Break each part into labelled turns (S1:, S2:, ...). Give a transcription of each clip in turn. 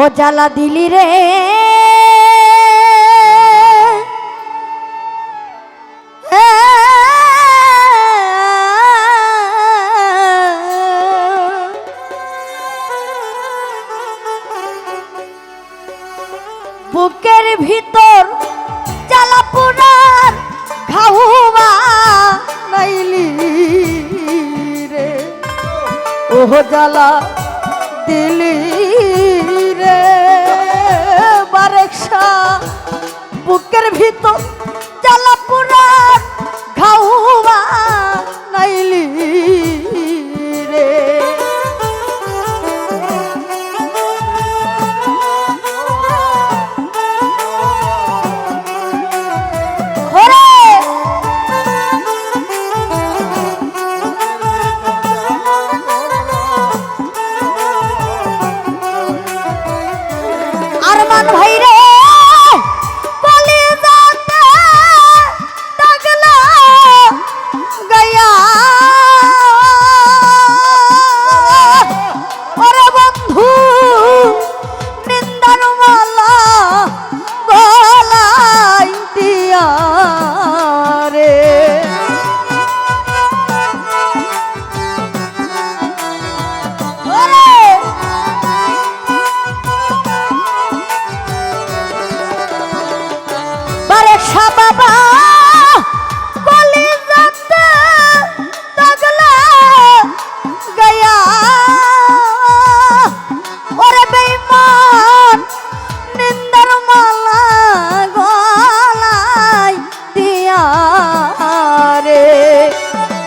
S1: ও জ্বালা দিলি রে। বুকের ভিতর জ্বালা পুরার খাওয়া নাইলি রে। ওহ জ্বালা দিলি রে বারেকশা বুকের ভিতর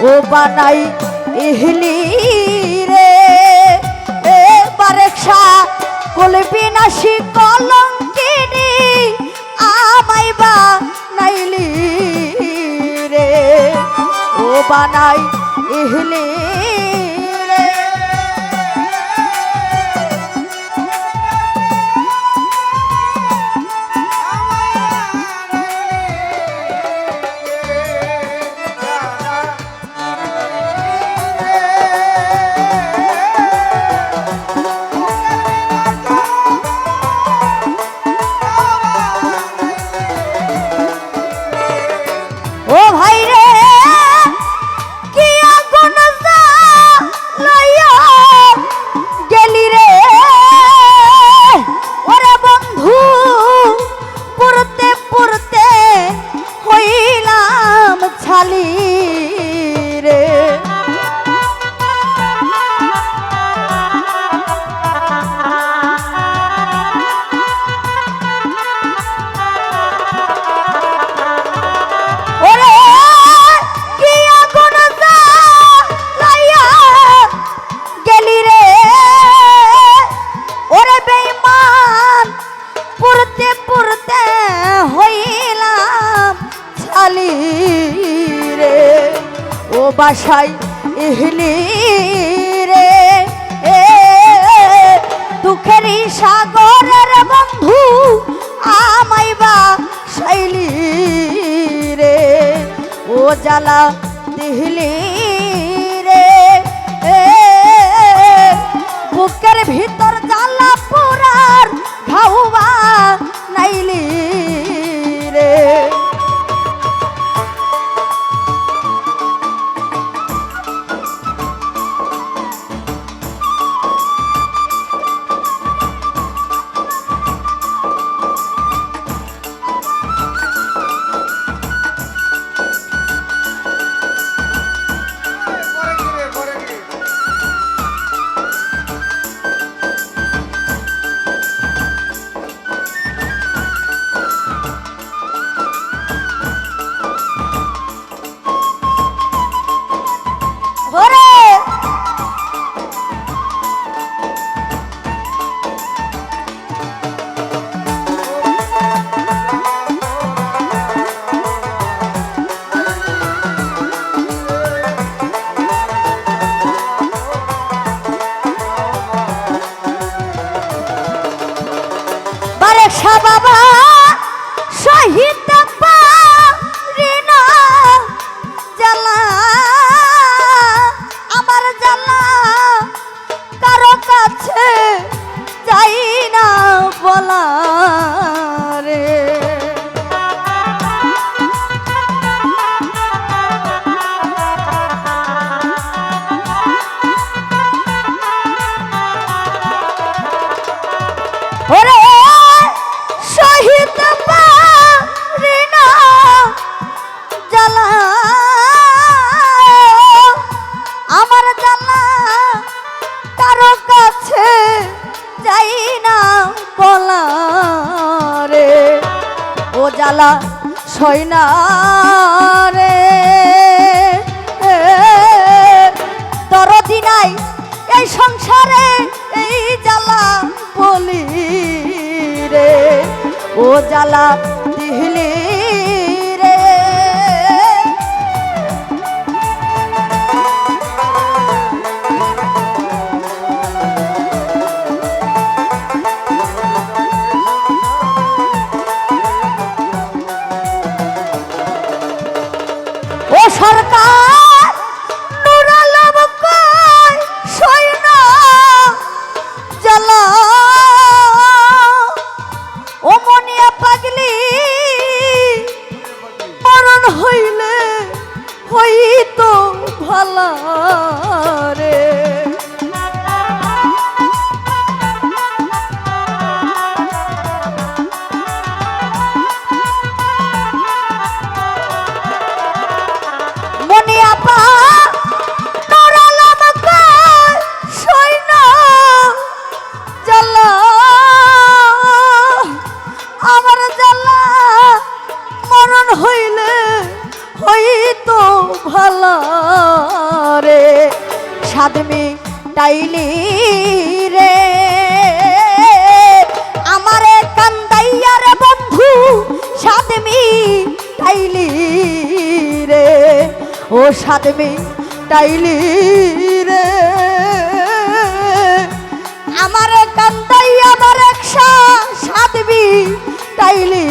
S1: ও বানাই ইহলি রে। এ বারেশা কলবি নাশি কলঙ্কিনি আমাইবা নাইলি রে। ও বানাই ইহলি বাসায় ইহলি রে। এ দুঃখেরই সাগরের বন্ধু আমায় বা শৈলী রে। ও জ্বালা দিহলি জ্বালা সয়না রে দরদি নাই এই সংসারে এই জ্বালা বলি রে ও জ্বালা দিহলি সরকার সাদমি টাইলি রে ও সাদমি টাইলি রে। আমার কান্দাই আমার একশা সাদমি টাইলি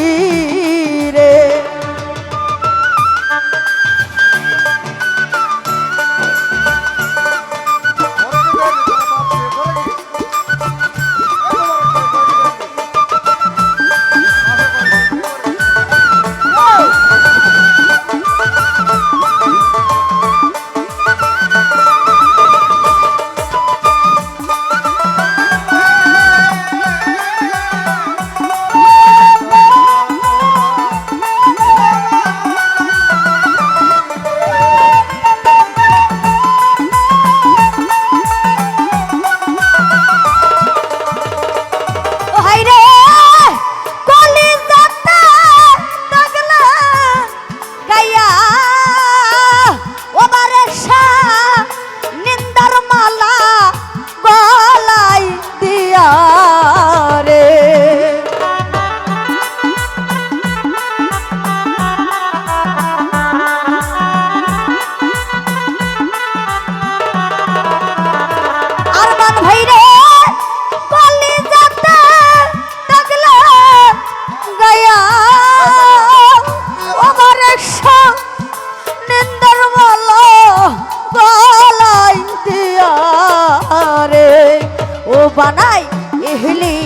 S1: বানাই এহলি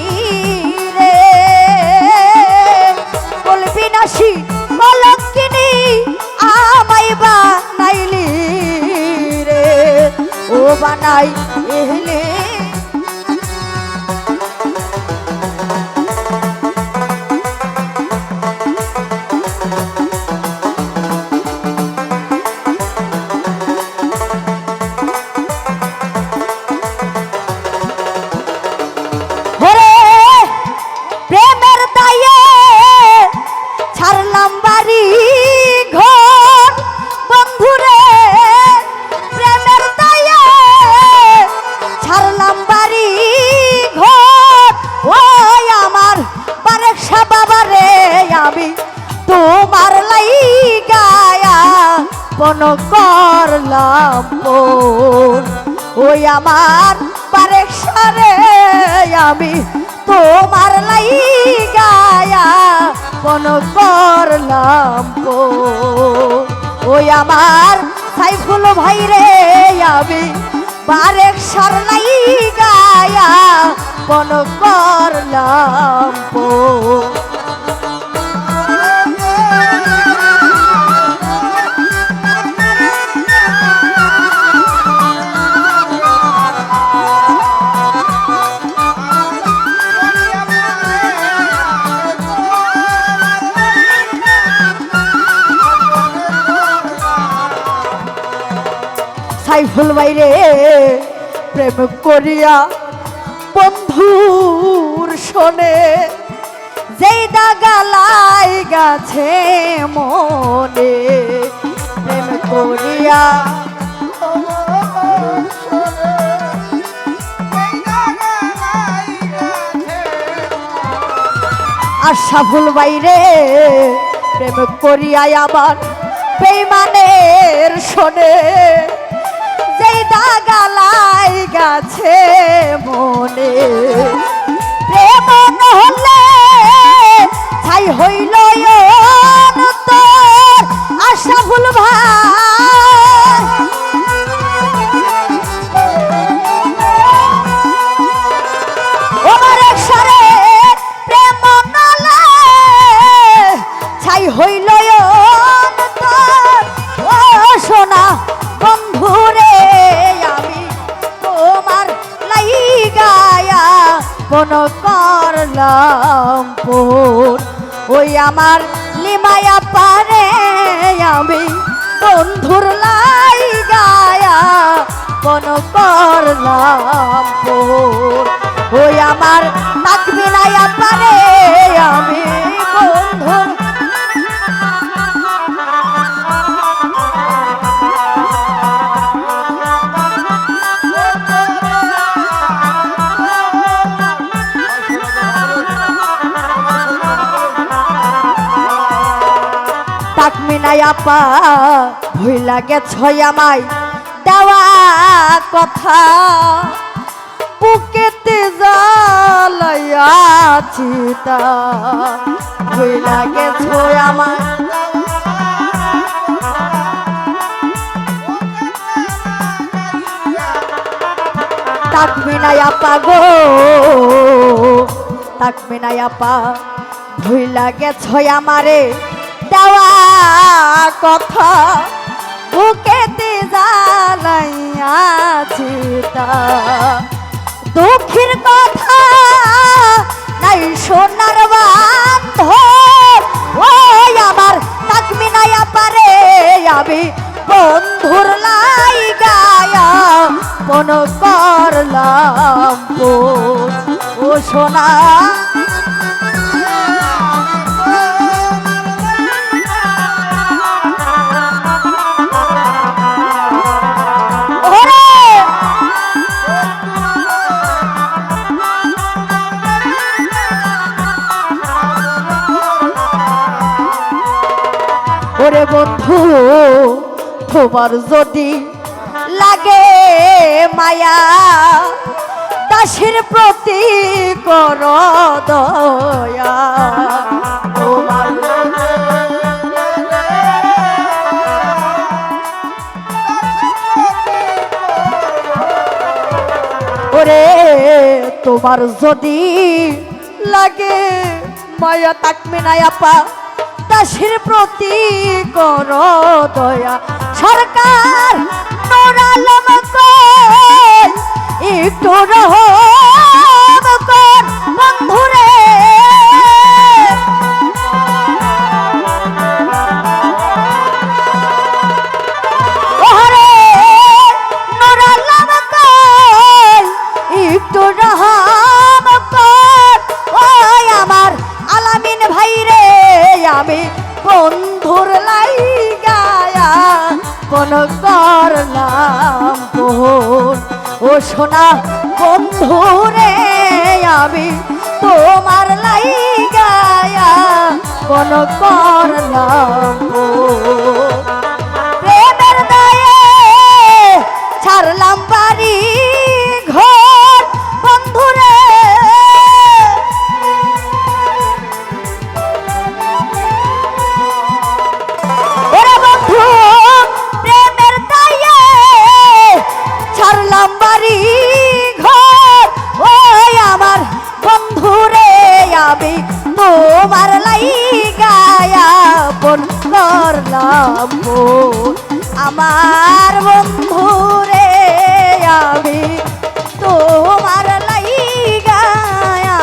S1: রে। বলবি নাসি কলঙ্কিনী আমাই বানাইলি রে। ও বানাই এহলি বোন। ওই আমার পারেকশারে আমি তোমার লাই গায়া বন করলাম ওই আমার সাইফুল ভাই রে আমি বারেক সরলাই গায়া বন করলাম বোন। সাইফুল বাইরে প্রেম করিয়া বন্ধুর শোনে, যেই দাগালাই গা গাছে মনে, প্রেম করিয়া আশা ভুল বাইরে প্রেম করিয়া আবার বেইমানের শোনে যেই দাগালাই গাছে মনে। প্রেম নহলে ছাই হইল আশা ভুল ভাই। আমার তাকমি নাইয়া পা ভুইলা গেছ আমায় দেওয়া কথা। বুকেতে জ্বালাইয়াছি তা ভুইলা গেছ আমার তাকমি নাইয়া পা গো তাকমি নাইয়া পা ভুইলা গেছ আমারে দেওয়া কথা, বুকেতে জ্বালাইয়াছি দুঃখের কথা নাই সোনার বান্ধ ওই আমার তাকমি নাইয়া পারে আমি বন্ধুর লাই গায়া মন করলাম ও সোনা বন্ধু তোমার যদি লাগে মায়া দাসের প্রতি কর দয়া। ওরে তোমার যদি লাগে মায়া তাকবে না আপা। দাসের প্রতি কর দয়া। সরকার নোরালম একটু রহম কর। কোন করলাম ও সোনা বন্ধুরে আমি তোমার লাই গায়া কোন করলাম তোমার গায়া করলাম। আমার বন্ধুরে আমি তোমার লাই গায়া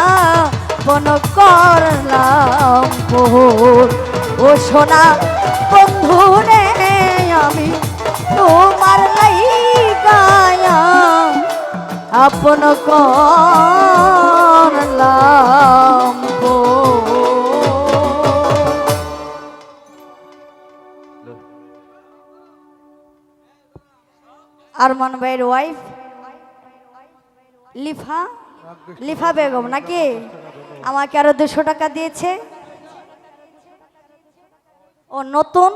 S1: বন করলাম ও সোনা বন্ধুরে আমি তোমার লাই গায়া আপন করলাম আরমান ভাইয়ের ওয়াইফ লিফা লিফা বেগম নাকি? আমাকে আরও দুশো টাকা দিয়েছে। ও নতুন